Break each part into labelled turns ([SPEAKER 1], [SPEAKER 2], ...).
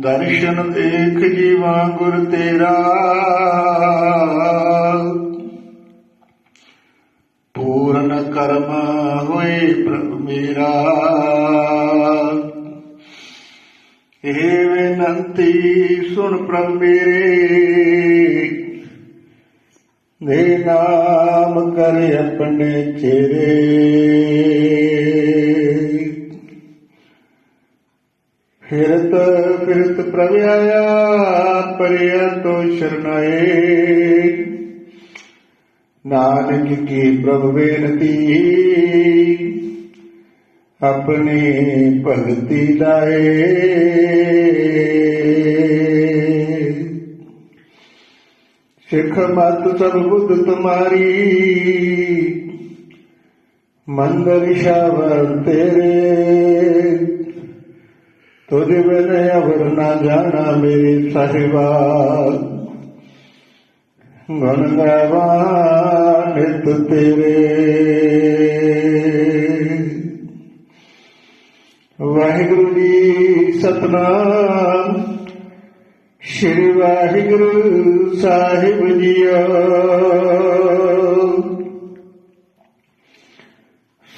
[SPEAKER 1] ਦਰਸ਼ਨ ਦੇਖ ਜੀਵਾ ਗੁਰ ਤੇਰਾ। ਪੂਰਨ ਕਰਮ ਹੋਏ ਪ੍ਰਭ ਮੇਰਾ। ਇਹ ਬੇਨੰਤੀ ਸੁਣ ਪ੍ਰਭ ਮੇਰੇ। ਦੇ ਨਾਮ ਕਰ ਆਪਣੇ ਚਿਹਰੇ। ਫਿਰਤ ਫਿਰਤ ਪ੍ਰਭ ਆਇਆ ਪਰਿਆ ਤੋ ਸ਼ਰਨਾਏ। ਨਾਨਕ ਕੀ ਪ੍ਰਭ ਬੇਨਤੀ, ਆਪਣੀ ਭਗਤੀ ਲਾਏ। ਸਿੱਖ ਮਤ ਸਭ ਬੁੱਧ ਤੁਮਾਰੀ, ਮੰਦਰ ਸ਼ਾਵਰ ਤੇਰੇ। ਤੁਝ ਬਿਨ ਅਵਰ ਨਾ ਜਾਣਾ ਮੇਰੇ ਸਾਹਿਬਾ। ਗੁਣ ਗਾਵਾ ਨਿਤ ਤੇਰੇ। ਵਾਹਿਗੁਰੂ ਜੀ ਸਤਨਾਮ। ਸ਼੍ਰੀ ਵਾਹਿਗੁਰੂ ਸਾਹਿਬ ਜੀਓ।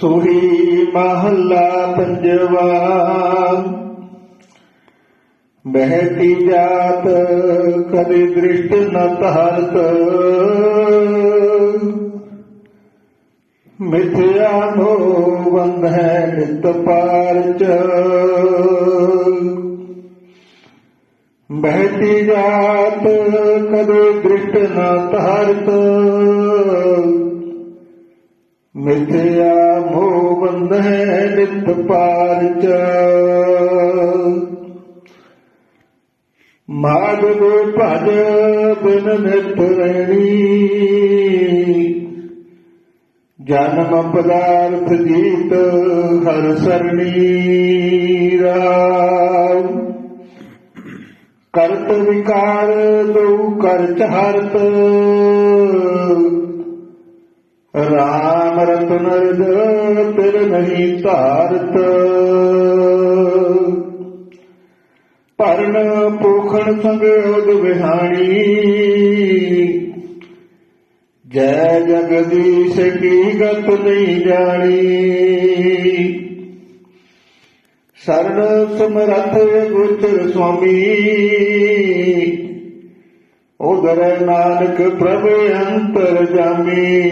[SPEAKER 1] ਸੋਹੀ ਮਹੱਲਾ ਪੰਜਵਾ। ਬਹਿਤੀ ਜਾਤ, ਕਦੇ ਦ੍ਰਿਸ਼ਟ ਨ ਧਾਰਤ। ਮਿਥਿਆ ਮੋਹ ਬੰਧ ਹੈ ਨਿਤ ਪਾਰਚ। ਬਹਿਤੀ ਜਾਤ, ਕਦੇ ਦ੍ਰਿਸ਼ਟ ਨ ਧਾਰਤ। ਮਿਥਿਆ ਮੋਹ ਬੰਧ ਹੈ ਨਿਤ ਪਾਰਚ। ਮਾਧਵ ਭਜ ਬਿਨ ਨਿਤ ਰਹਿਣੀ। ਜਨਮ ਪਦਾਰਥ ਜੀਤ ਹਰ ਸਰਣੀ ਰਾਮ ਕਰਤ ਵਿਕਾਰ ਦਉ ਕਰ ਹਰਤ। ਰਾਮ ਰਤਨ ਰਜ ਤਿਰ ਨਹੀਂ ਧਾਰਤ। ਭਰਨ ਪੋਖਣ ਸੰਗੋਗ ਵਿਹਾਣੀ। ਜੈ ਜਗਦੀਸ਼ ਕੀ ਗਤ ਨਹੀਂ ਜਾਣੀ। ਸਰਣ ਸਮਰਥ ਗੁਚਰ ਸੁਆਮੀ। ਉਦਰ ਨਾਨਕ ਪ੍ਰਭ ਅੰਤਰ ਜਾਮੀ।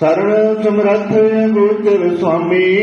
[SPEAKER 1] ਸਰਣ ਸਮਰਥ ਗੁਚਰ ਸੁਆਮੀ।